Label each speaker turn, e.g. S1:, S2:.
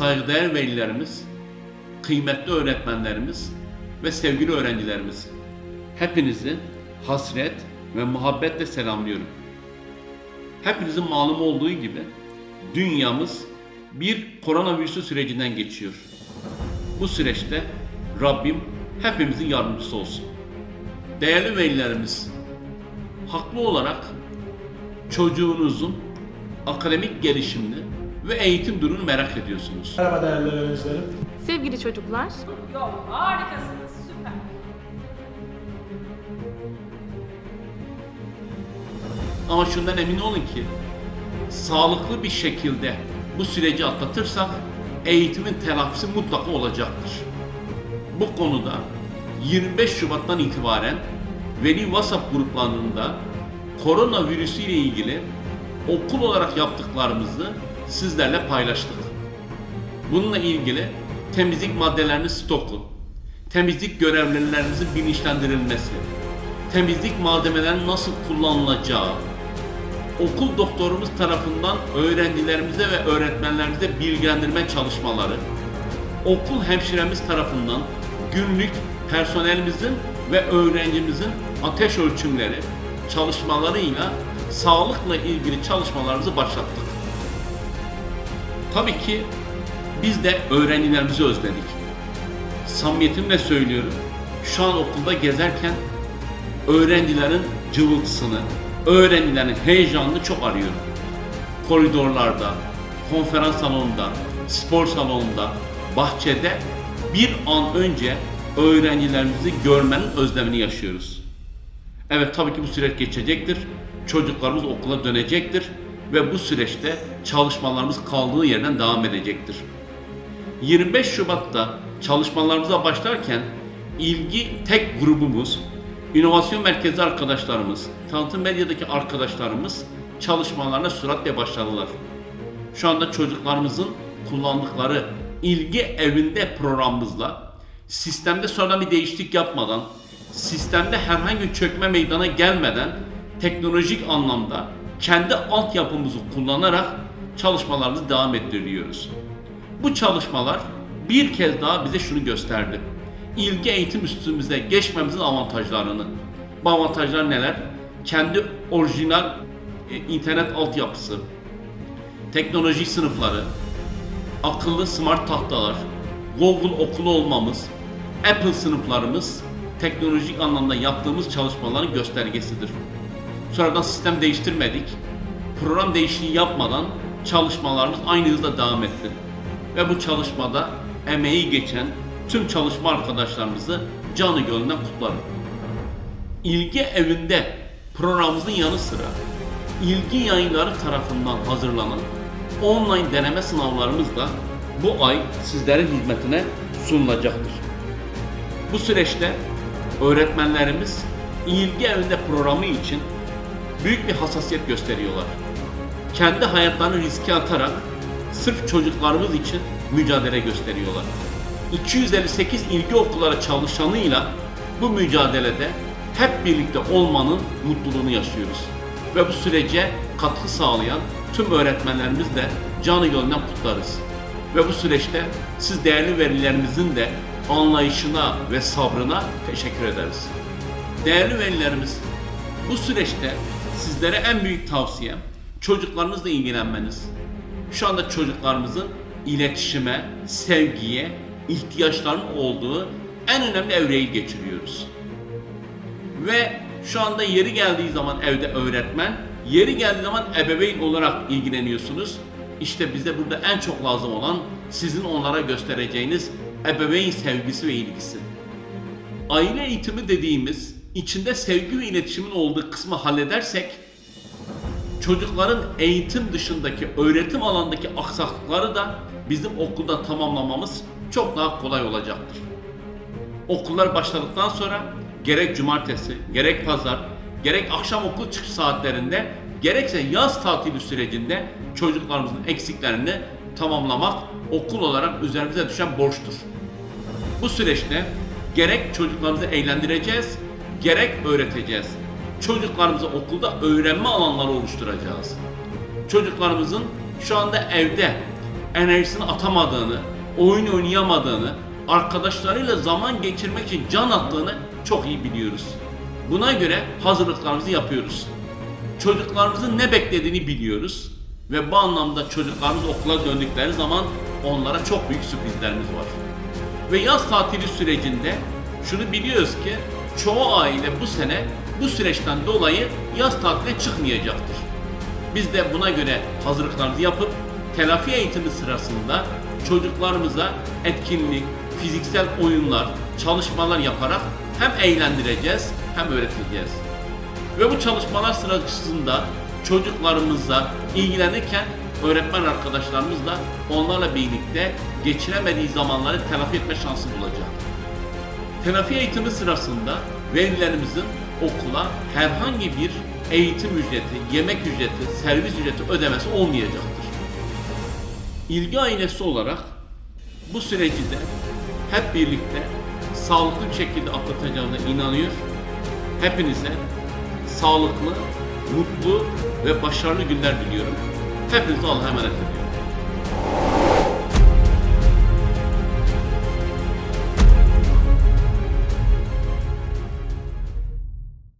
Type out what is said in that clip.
S1: saygıdeğer velilerimiz, kıymetli öğretmenlerimiz ve sevgili öğrencilerimiz. Hepinizi hasret ve muhabbetle selamlıyorum. Hepinizin malum olduğu gibi dünyamız bir koronavirüsü sürecinden geçiyor. Bu süreçte Rabbim hepimizin yardımcısı olsun. Değerli velilerimiz, haklı olarak çocuğunuzun akademik gelişimini ve eğitim durumunu merak ediyorsunuz.
S2: Merhaba değerli öğrencilerim.
S3: Sevgili çocuklar,
S4: Yok harikasınız süper.
S1: Ama şundan emin olun ki sağlıklı bir şekilde bu süreci atlatırsak eğitimin telafisi mutlaka olacaktır. Bu konuda 25 Şubat'tan itibaren veli WhatsApp gruplarında koronavirüsü ile ilgili okul olarak yaptıklarımızı sizlerle paylaştık. Bununla ilgili temizlik maddelerinin stoku, temizlik görevlilerinizin bilinçlendirilmesi, temizlik malzemelerinin nasıl kullanılacağı, okul doktorumuz tarafından öğrencilerimize ve öğretmenlerimize bilgilendirme çalışmaları, okul hemşiremiz tarafından günlük personelimizin ve öğrencimizin ateş ölçümleri çalışmalarıyla sağlıkla ilgili çalışmalarımızı başlattık. Tabii ki biz de öğrencilerimizi özledik. Samimiyetimle söylüyorum. Şu an okulda gezerken öğrencilerin cıvıltısını, öğrencilerin heyecanını çok arıyorum. Koridorlarda, konferans salonunda, spor salonunda, bahçede bir an önce öğrencilerimizi görmenin özlemini yaşıyoruz. Evet tabii ki bu süreç geçecektir. Çocuklarımız okula dönecektir ve bu süreçte çalışmalarımız kaldığı yerden devam edecektir. 25 Şubat'ta çalışmalarımıza başlarken ilgi tek grubumuz, inovasyon merkezi arkadaşlarımız, tanıtım medyadaki arkadaşlarımız çalışmalarına süratle başladılar. Şu anda çocuklarımızın kullandıkları ilgi evinde programımızla sistemde sonradan bir değişiklik yapmadan, sistemde herhangi bir çökme meydana gelmeden teknolojik anlamda kendi altyapımızı kullanarak çalışmalarımızı devam ettiriyoruz. Bu çalışmalar bir kez daha bize şunu gösterdi. İlgi eğitim üstümüze geçmemizin avantajlarını. Bu avantajlar neler? Kendi orijinal e, internet altyapısı, teknoloji sınıfları, akıllı smart tahtalar, Google okulu olmamız, Apple sınıflarımız teknolojik anlamda yaptığımız çalışmaların göstergesidir. Sonradan sistem değiştirmedik. Program değişikliği yapmadan çalışmalarımız aynı hızla devam etti. Ve bu çalışmada emeği geçen tüm çalışma arkadaşlarımızı canı gönülden kutlarım. İlgi evinde programımızın yanı sıra ilgi yayınları tarafından hazırlanan online deneme sınavlarımız da bu ay sizlerin hizmetine sunulacaktır. Bu süreçte öğretmenlerimiz ilgi evinde programı için büyük bir hassasiyet gösteriyorlar. Kendi hayatlarını riske atarak sırf çocuklarımız için mücadele gösteriyorlar. 258 ilgi okulları çalışanıyla bu mücadelede hep birlikte olmanın mutluluğunu yaşıyoruz. Ve bu sürece katkı sağlayan tüm öğretmenlerimiz de canı gönülden kutlarız. Ve bu süreçte siz değerli velilerimizin de anlayışına ve sabrına teşekkür ederiz. Değerli velilerimiz, bu süreçte sizlere en büyük tavsiyem çocuklarınızla ilgilenmeniz. Şu anda çocuklarımızın iletişime, sevgiye, ihtiyaçlarının olduğu en önemli evreyi geçiriyoruz. Ve şu anda yeri geldiği zaman evde öğretmen, yeri geldiği zaman ebeveyn olarak ilgileniyorsunuz. İşte bize burada en çok lazım olan sizin onlara göstereceğiniz ebeveyn sevgisi ve ilgisi. Aile eğitimi dediğimiz içinde sevgi ve iletişimin olduğu kısmı halledersek çocukların eğitim dışındaki öğretim alandaki aksaklıkları da bizim okulda tamamlamamız çok daha kolay olacaktır. Okullar başladıktan sonra gerek cumartesi, gerek pazar, gerek akşam okul çıkış saatlerinde, gerekse yaz tatili sürecinde çocuklarımızın eksiklerini tamamlamak okul olarak üzerimize düşen borçtur. Bu süreçte gerek çocuklarımızı eğlendireceğiz, gerek öğreteceğiz. Çocuklarımızı okulda öğrenme alanları oluşturacağız. Çocuklarımızın şu anda evde enerjisini atamadığını, oyun oynayamadığını, arkadaşlarıyla zaman geçirmek için can attığını çok iyi biliyoruz. Buna göre hazırlıklarımızı yapıyoruz. Çocuklarımızın ne beklediğini biliyoruz ve bu anlamda çocuklarımız okula döndükleri zaman onlara çok büyük sürprizlerimiz var. Ve yaz tatili sürecinde şunu biliyoruz ki çoğu aile bu sene bu süreçten dolayı yaz tatiline çıkmayacaktır. Biz de buna göre hazırlıklarımızı yapıp telafi eğitimi sırasında çocuklarımıza etkinlik, fiziksel oyunlar, çalışmalar yaparak hem eğlendireceğiz hem öğreteceğiz. Ve bu çalışmalar sırasında çocuklarımızla ilgilenirken öğretmen arkadaşlarımız da onlarla birlikte geçiremediği zamanları telafi etme şansı bulacak. Telafi eğitimi sırasında velilerimizin okula herhangi bir eğitim ücreti, yemek ücreti, servis ücreti ödemesi olmayacaktır. İlgi ailesi olarak bu süreci de hep birlikte sağlıklı bir şekilde atlatacağına inanıyor. Hepinize sağlıklı, mutlu ve başarılı günler diliyorum. Hepinize Allah'a emanet ediyorum.